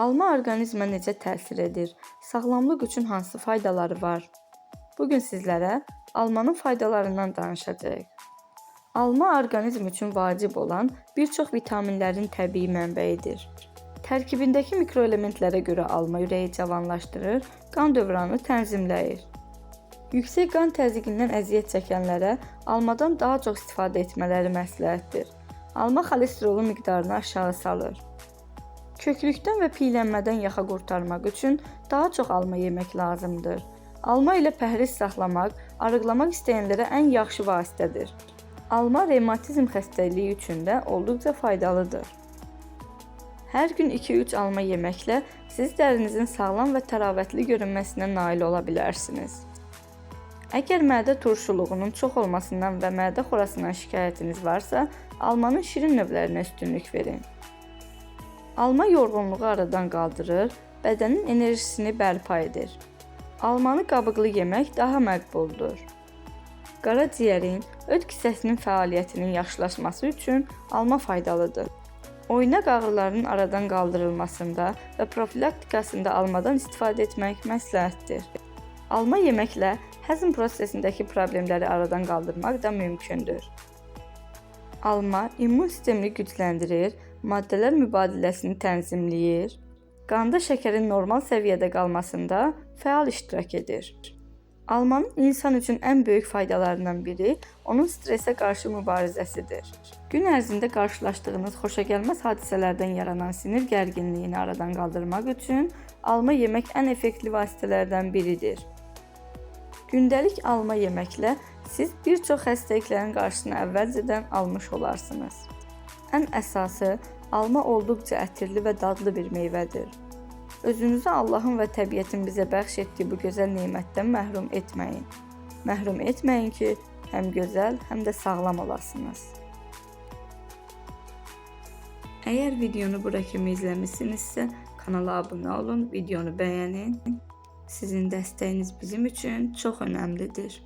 Alma orqanizmə necə təsir edir? Sağlamlıq üçün hansı faydaları var? Bu gün sizlərə almanın faydalarından danışacağıq. Alma orqanizm üçün vacib olan bir çox vitaminlərin təbii mənbəyidir. Tərkibindəki mikroelementlərə görə alma ürəyi cavanlaşdırır, qan dövranını tənzimləyir. Yüksək qan təzyiqindən əziyyət çəkənlərə almadan daha çox istifadə etmələri məsləhətdir. Alma xolesterolun miqdarını aşağı salır. Köklükdən və piylənmədən yaxa qurtarmaq üçün daha çox alma yemək lazımdır. Alma ilə pəhriz saxlamaq, arıqlamaq istəyənlərə ən yaxşı vasitədir. Alma revmatizm xəstəliyi üçün də olduqca faydalıdır. Hər gün 2-3 alma yeməklə siz dərinizin sağlam və təravətli görünməsinə nail ola bilərsiniz. Əgər mədə turşuluğunun çox olmasından və mədə xorasından şikayətiniz varsa, almanın şirin növlərinə üstünlük verin. Alma yorğunluğu aradan qaldırır, bədənin enerjisini bərpa edir. Almanı qabıqlı yemək daha məqbuldur. Qaraciyərin öd kisəsinin fəaliyyətinin yaxşılaşması üçün alma faydalıdır. Oynaq ağrılarının aradan qaldırılmasında və profilaktikasında almadan istifadə etmək məsləhətdir. Alma yeməklə həzm prosesindəki problemləri aradan qaldırmaq da mümkündür. Alma immun sistemini gücləndirir, maddələr mübadiləsini tənzimləyir, qanda şəkərin normal səviyyədə qalmasında fəal iştirak edir. Almanın insan üçün ən böyük faydalarından biri onun stressə qarşı mübarizəsidir. Gün ərzində qarşılaşdığınız xoşagəlməz hadisələrdən yaranan sinir gərginliyini aradan qaldırmaq üçün alma yemək ən effektli vasitələrdən biridir. Gündəlik alma yeməklə siz bir çox xəstəliklərin qarşısını əvvəlcədən almış olarsınız. Ən əsası, alma olduqca ətirli və dadlı bir meyvədir. Özünüzü Allahın və təbiətin bizə bəxş etdiyi bu gözəl nemətdən məhrum etməyin. Məhrum etməyin ki, həm gözəl, həm də sağlam olasınız. Əgər videonu bura kimi izləmisinizsə, kanala abunə olun, videonu bəyənin. Sizin dəstəyiniz bizim üçün çox önəmlidir.